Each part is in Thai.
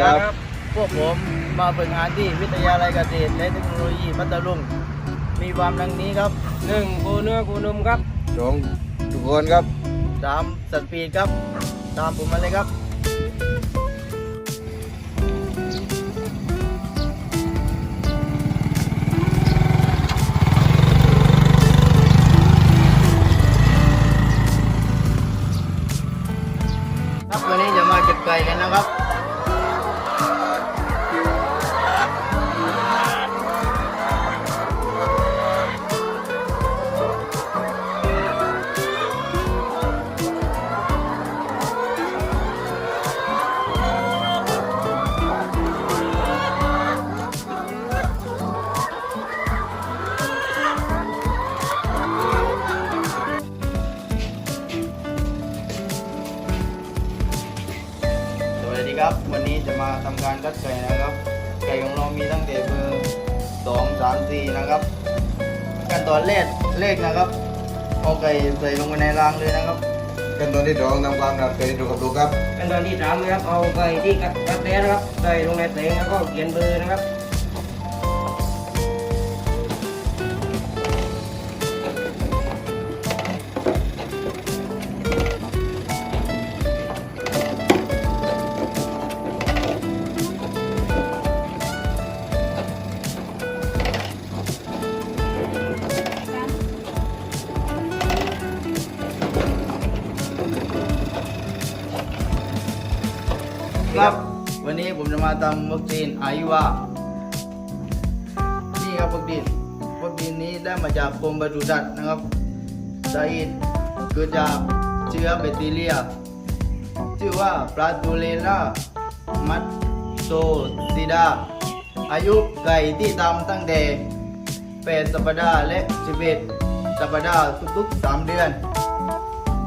ครับ พวกผมมาฝึกงานที่วิทยาลัยเกษตรและเทคโนโลยีพัทลุง มีความดังนี้ครับหนึ่งกูเนื้อกูนุ่มครับสองทุกคนครับสามสัตว์ปีกครับ ตามผมมาเลยครับครับวันนี้จะมาเก็บไก่กันนะครับามสี่นะครับขั้นตอนแรกเลขนะครับเอาไก่ใส่ลงไปในรางเลยนะครับขั้นตอนที่สองทำความสะอาดไก่ถูกกับถูกครับขั้นตอนที่สามนะครับเอาไก่ที่กัดกัดแล้วนะครับใส่ลงในเสงแล้วก็เขียนเบอร์นะครับครับ ผมจะมาทำวัคซีนอายุวานี่ครับวัคซีนวัคซีนนี้ได้มาจากกรมปศุสัตว์นะครับสาเหตุเกิดจากเชื้อแบคทีเรีย ชื่อว่าปลาตูเลล่ามัตโซซิดา อายุไก่ที่ทำตั้งแต่8สัปดาห์และ11สัปดาห์ทุกๆ 3 เดือน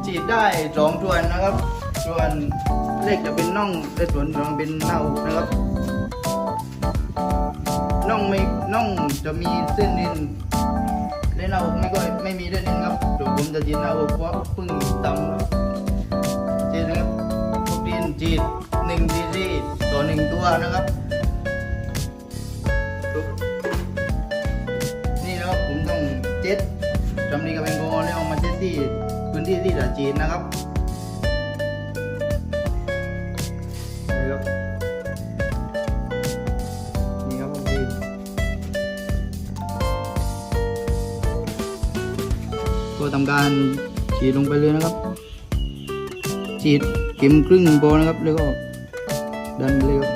ฉีดได้สองส่วนนะครับส่วน เล็กจะเป็นน่องและส่วนรองเป็นหน้าอกนะครับน่องไม่น่องจะมีเส้นเอ็นและหน้าอกไม่ก็ไม่มีเส้นเอ็นครับเดี๋ยวผมจะฉีดหน้าอกเพราะเพิ่งทำครับฉีดนะครับโปรตีนฉีดหนึ่งซีซีต่อหนึ่งตัวนะครับนี่นะครับผมต้องเจ็ดจำดีกับแอลกอลแล้วเอามาเจ็ดที่พื้นที่ที่จะฉีดนะครับ ทำการฉีดลงไปเลยนะครับ ฉีดเข็มครึ่งโบนะครับ แล้วก็ดันไปเลยครับ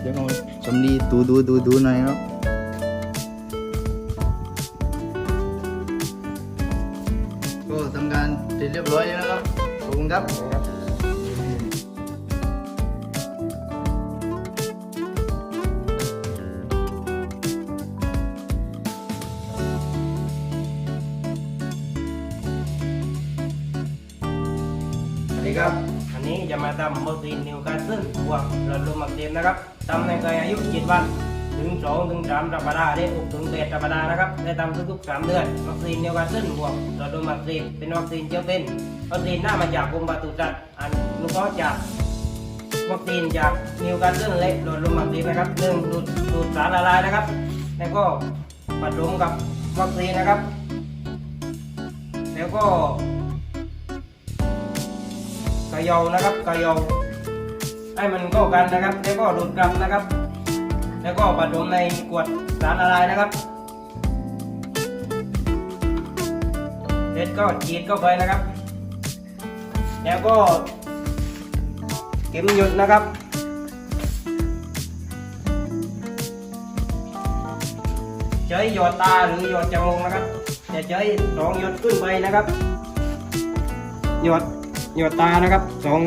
เดี๋ยวเอาสำลีดูดูดูดูหน่อยครับก็ทำการเสร็จเรียบร้อยแล้วนะครับขอบคุณครับ นี้จะมาทำโปรตีนนิวคาสเซิลบวกหลอดลมอักเสบนะครับทำในไก่อายุ7วันถึง2ถึง3สัปดาห์ได้6ถึง8สัปดาห์นะครับได้ทำทุกๆ3เดือนวัคซีนนิวคาสเซิลบวกหลอดลมอักเสบเป็นวัคซีนเชื้อเป็นวัคซีนหน้ามาจากกรมปศุสัตว์อันนุเคราะห์จากวัคซีนจากนิวคาสเซิลและหลอดลมอักเสบนะครับหนึ่งดูดดูดสารละลายนะครับ แล้วก็ผสมกับวัคซีนนะครับ แล้วก็ ยานะครับเขยาให้มันเข้ากันนะครับ แล้วก็ดูดกลับนะครับ แล้วก็ผสมในขวดสารละลายนะครับเสร็จก็ฉีดเข้าไปนะครับ แล้วก็เข็มหยุดนะครับใช้หยดตาหรือหยดจมูกนะครับจะใช้สองหยดขึ้นไปนะครับหยด หยดตานะครับสอง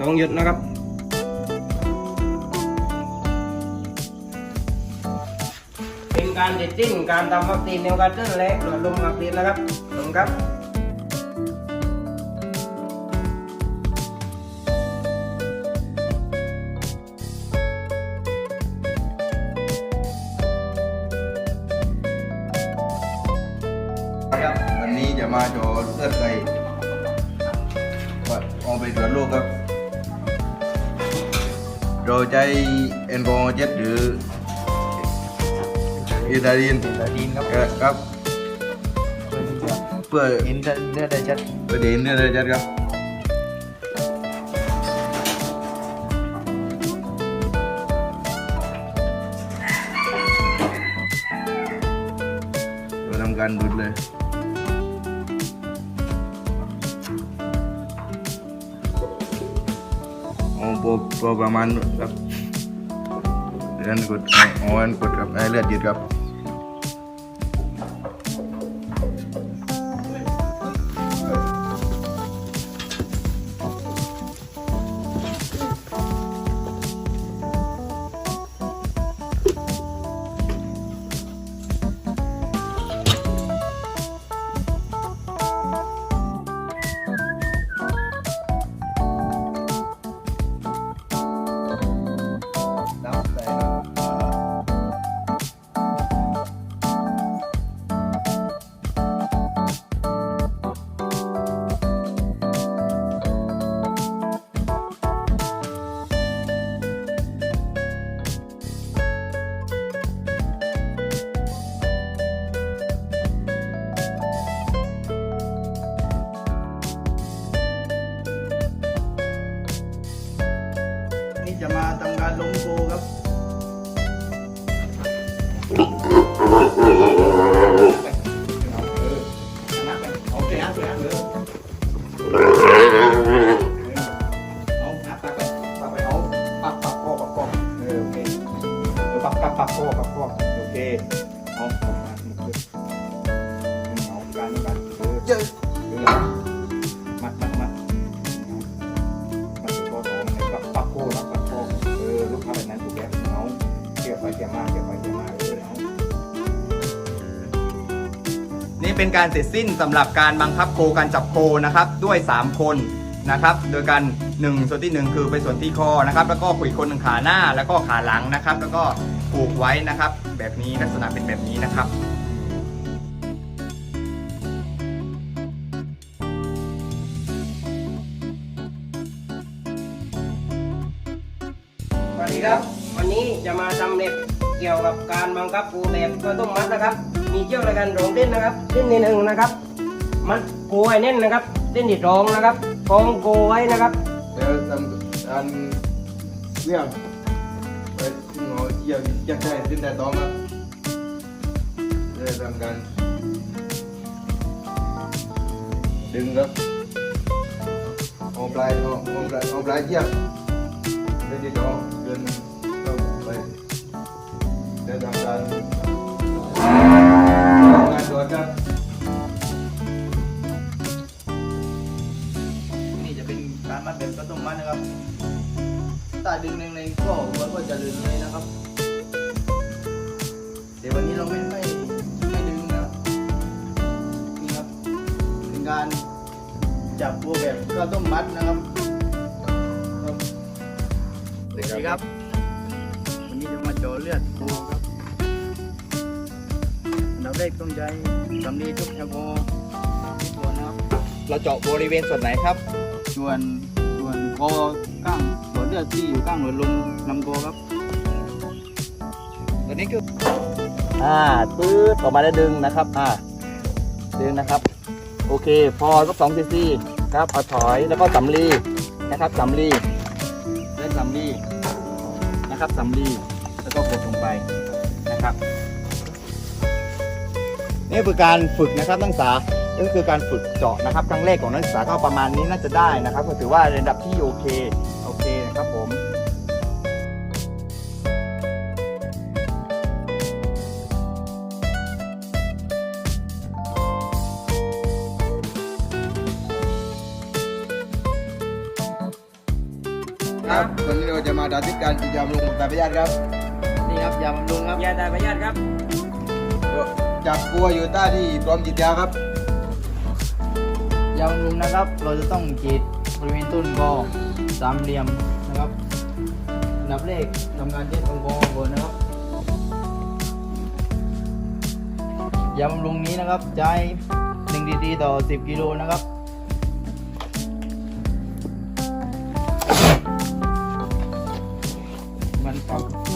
สองหยดนะครับ เป็นการเด็ดติ้งการทำวัคซีนนิวคาสเซิลและหลอดลมอักเสบนะครับขอบคุณครับครับวันนี้จะมาโจทย์เลือดไก่ ว่าเอาไปไม่ตรวจโรคครับเราใช้แอลกอฮ ก็ประมาณครับเลือนกดอ๋อเลือดกดครับให้เลือดหยุดครับ เออเยอะเออมัดมัดมัดมัดที่คอสองเนี่ยปักปักคอปักปักคอเออลูกค้าแบบนั้นถูกแล้วเอาเกี่ยวไปเกี่ยวมาเกี่ยวไปเกี่ยวมาเออเอานี่เป็นการเสร็จสิ้นสำหรับการบังคับโคการจับโคนะครับ ด้วย 3 คนนะครับ โดยการ1ส่วนที่ 1 คือไปส่วนที่คอนะครับ แล้วก็ขุยคนหนึ่งขาหน้าแล้วก็ขาหลังนะครับ แล้วก็ผูกไว้นะครับ แบบนี้ลักษณะเป็นแบบนี้นะครับ ดีครับ วันนี้จะมาทำเล็บเกี่ยวกับการบังคับปูแบบข้าวต้มมัดนะครับ มีเกี่ยวอะไรกันรองเส้นนะครับเส้นที่หนึ่งนะครับ มัดโกไว้แน่นนะครับเส้นที่สองนะครับกองโกไว้นะครับแล้วทำการเรื่องไปถึงหัวเกี่ยวจะใช้ขึ้นแต่ตองครับจะทำการดึงครับเอาปลายเออาปลายเอาปลายเกี่ยว ได้ที่สองเดินเข้าไปจะทำการทำงานตรวจครับนี่จะเป็นการมัดแบบข้าวต้มมัดนะครับถ้าดึงแรงๆก็หัวก็จะลื่นเลยนะครับเดี๋ยววันนี้เราไม่ไม่ไม่ดึงนะนี่ครับเป็นการจับปูแบบข้าวต้มมัดนะครับ สวัสดีครับ วันนี้จะมาเจาะเลือดปูครับอันดับแรกต้องใช้สำลีทุบแอลกอฮอล์ที่ตัวนะครับ เราเจาะบริเวณส่วนไหนครับ ส่วนส่วนคอก้างส่วนเลือดที่อยู่ข้างหัวลมลำคอครับ ตัวนี้คืออ่าปื๊ดออกมาแล้วดึงนะครับ อ่า ดึงนะครับ โอเค พอสักสองซีซีครับเอาถอยแล้วก็สำลีนะครับสำลีเล่นสำลี นะครับสำลีแล้วก็กดลงไปนะครับนี่คือการฝึกนะครับนักศึกษานี่คือการฝึกเจาะนะครับ ครั้งแรกของนักศึกษาก็ประมาณนี้น่าจะได้นะครับ ก็ถือว่าระดับที่โอเคโอเคนะครับผมาจะมาดาทิศการกิจกรรมลงหมกตาพยาธิครับนี่ครับยาบำรุงครับยาตาพยาธิครับ จับกลัวอยู่ใต้ที่พร้อมจิตยาครับ ยาบำรุงนะครับ เราจะต้องกรีดบริเวณต้นคอสามเหลี่ยมนะครับอันดับแรกทำการเช็ดตรงคอก่อนนะครับยาบำรุงนี้นะครับใช้1ดีดีต่อ 10 กิโลนะครับ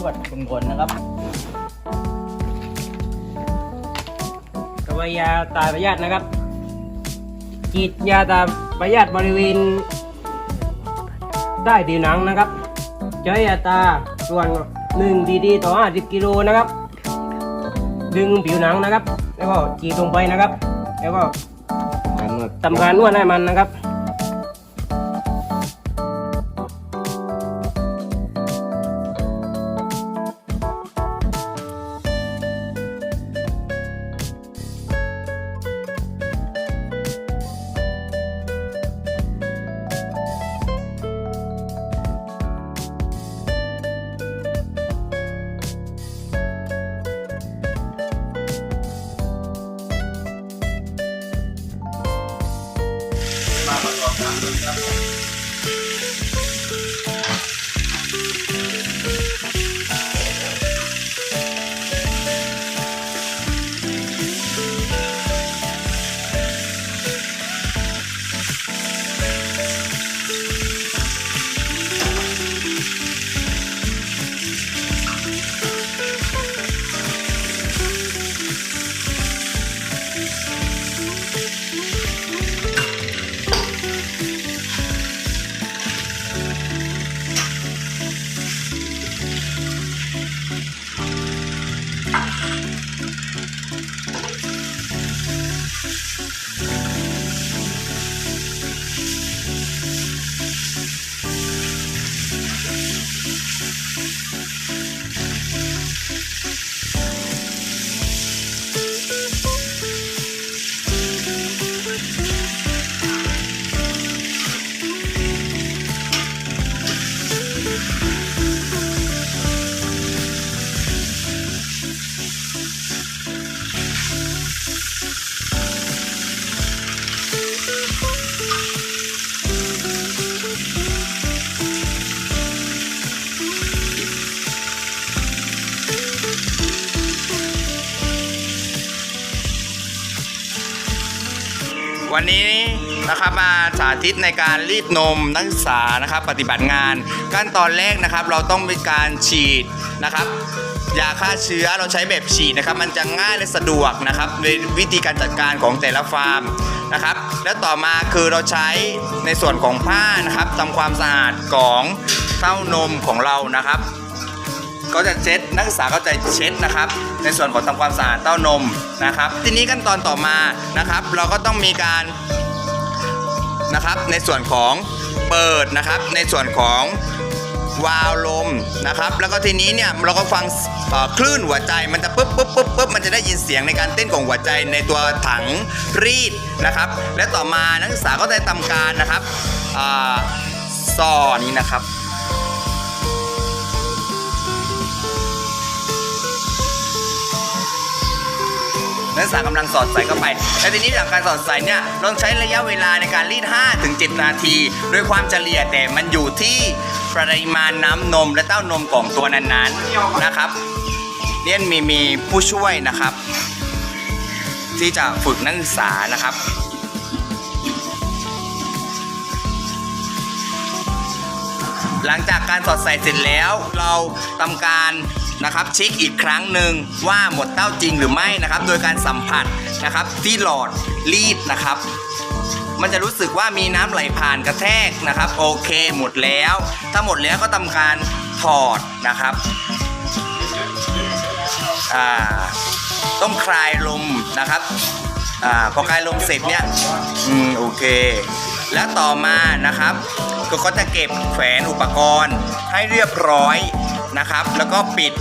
วดก่อนๆนะครับกระบยาตาพยาธินะครับฉีดยาตาพยาธิบริเวณใต้ผิวหนังนะครับใช้ยาตาส่วน1ดีดีต่อ 50 กิโลนะครับ ดึงผิวหนังนะครับ แล้วก็ฉีดลงไปนะครับ แล้วก็ทำการนวดให้มันนะครับ วันนี้นะครับมาสาธิตในการรีดนมนักศึกษานะครับ ปฏิบัติงาน ขั้นตอนแรกนะครับ เราต้องมีการฉีดนะครับยาฆ่าเชื้อเราใช้แบบฉีดนะครับ มันจะง่ายและสะดวกนะครับในวิธีการจัดการของแต่ละฟาร์มนะครับ และต่อมาคือเราใช้ในส่วนของผ้านะครับทำความสะอาดของเต้านมของเรานะครับ ก็จะเช็ดนักศึกษาก็จะเช็ดนะครับ ในส่วนของทำความสะอาดเต้านมนะครับ ทีนี้ขั้นตอนต่อมานะครับ เราก็ต้องมีการนะครับ ในส่วนของเปิดนะครับ ในส่วนของวาล์วลมนะครับ แล้วก็ทีนี้เนี่ยเราก็ฟังคลื่นหัวใจมันจะปึ๊บปึ๊บปึ๊บปึ๊บมันจะได้ยินเสียงในการเต้นของหัวใจในตัวถังรีดนะครับ และต่อมานักศึกษาก็ได้ทำการนะครับอ่าซ่อนี้นะครับ นักศึกษากำลังสอดใส่เข้าไปและทีนี้หลังการสอดใส่เนี่ยเราใช้ระยะเวลาในการรีด5ถึง7นาที โดยความเฉลี่ยแต่มันอยู่ที่ปริมาณน้ำนมและเต้านมของตัวนั้นๆนะครับเนี่ยมีมีผู้ช่วยนะครับ ที่จะฝึกนักศึกษานะครับหลังจากการสอดใส่เสร็จแล้ว เราทำการ นะครับเช็คอีกครั้งหนึ่งว่าหมดเต้าจริงหรือไม่นะครับ โดยการสัมผัสนะครับที่หลอดรีดนะครับ มันจะรู้สึกว่ามีน้ำไหลผ่านกระแทกนะครับ โอเคหมดแล้ว ถ้าหมดแล้วก็ทำการถอดนะครับอ่าต้องคลายลมนะครับอ่าพอคลายลมเสร็จเนี่ยอืมโอเค แล้วต่อมานะครับก็จะเก็บแขวนอุปกรณ์ให้เรียบร้อย นะครับ แล้วก็ปิด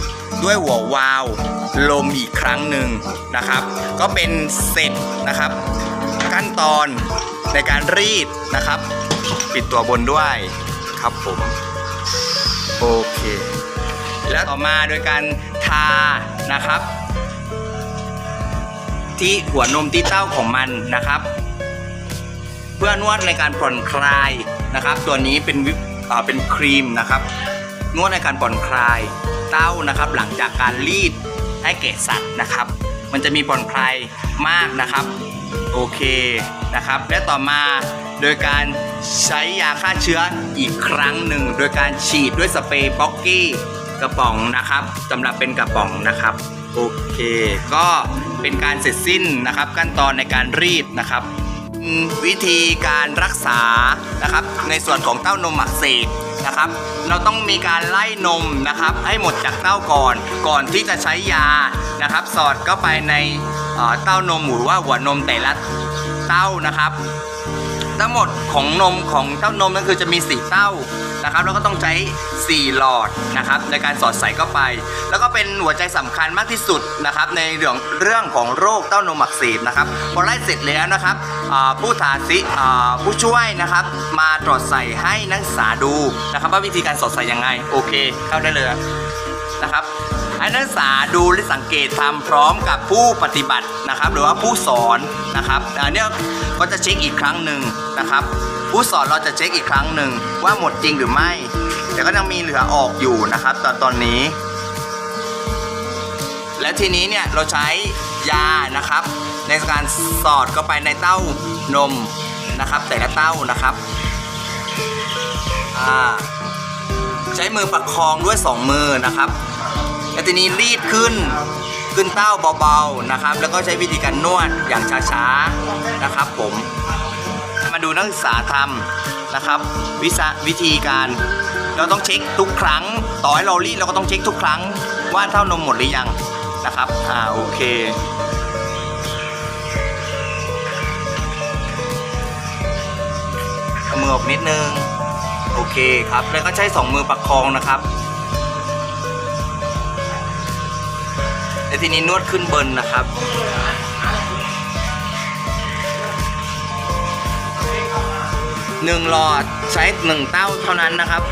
ด้วยหัววาล์วลมอีกครั้งหนึ่งนะครับ ก็เป็นเสร็จนะครับ ขั้นตอนในการรีดนะครับ ปิดตัวบนด้วยครับผมโอเค แล้วต่อมาโดยการทานะครับ ที่หัวนมที่เต้าของมันนะครับ เพื่อนวดในการผ่อนคลายนะครับ ตัวนี้เป็นวิปเป็นครีมนะครับ นวดในการผ่อนคลายเต้านะครับ หลังจากการรีดให้แก่สัตว์นะครับ มันจะมีผ่อนคลายมากนะครับ โอเคนะครับ และต่อมาโดยการใช้ยาฆ่าเชื้ออีกครั้งหนึ่ง โดยการฉีดด้วยสเปรย์ป๊อกกี้กระป๋องนะครับสำหรับเป็นกระป๋องนะครับโอเค ก็เป็นการเสร็จสิ้นนะครับ ขั้นตอนในการรีดนะครับ วิธีการรักษานะครับ ในส่วนของเต้านมอักเสบ นะครับ เราต้องมีการไล่นมนะครับ ให้หมดจากเต้าก่อน ก่อนที่จะใช้ยานะครับ สอดเข้าไปในเอ่อเต้านมหรือว่าหัวนมแต่ละเต้านะครับ ทั้งหมดของนมของเต้านมนั่นคือจะมี 4 เต้านะครับแล้วก็ต้องใช้ 4 หลอดนะครับในการสอดใส่เข้าไป แล้วก็เป็นหัวใจสำคัญมากที่สุดนะครับในเรื่องเรื่องของโรคเต้านมอักเสบนะครับพอไล่เสร็จแล้วนะครับผู้ทาสิผู้ช่วยนะครับมาตรวจใส่ให้นักศึกษาดูนะครับว่าวิธีการสอดใส่ยังไงโอเค เข้าได้เลยนะครับ ให้นักศึกษาดูและสังเกตทำพร้อมกับผู้ปฏิบัตินะครับ หรือว่าผู้สอนนะครับอันนี้ก็จะเช็คอีกครั้งหนึ่งนะครับ ผู้สอนเราจะเช็คอีกครั้งหนึ่งว่าหมดจริงหรือไม่ แต่ก็ยังมีเหลือออกอยู่นะครับตอนตอนนี้ และทีนี้เนี่ยเราใช้ยานะครับ ในการสอดเข้าไปในเต้านมนะครับ แต่ละเต้านะครับอ่าใช้มือประคองด้วยสองมือนะครับ และทีนี้รีดขึ้นขึ้นเต้าเบาๆนะครับ แล้วก็ใช้วิธีการนวดอย่างช้าๆนะครับ ผม มาดูนักศึกษาทำนะครับ วิสวิธีการเราต้องเช็คทุกครั้ง ต่อให้เรารีดเราก็ต้องเช็คทุกครั้ง ว่าเท่านมหมดหรือยังนะครับอ่าโอเคมือออกนิดนึง โอเคครับ แล้วก็ใช้สองมือประคองนะครับ ทีนี้นวดขึ้นเบิร์นนะครับหนึ่งหลอดใช้หนึ่งเต้าเท่านั้นนะครับ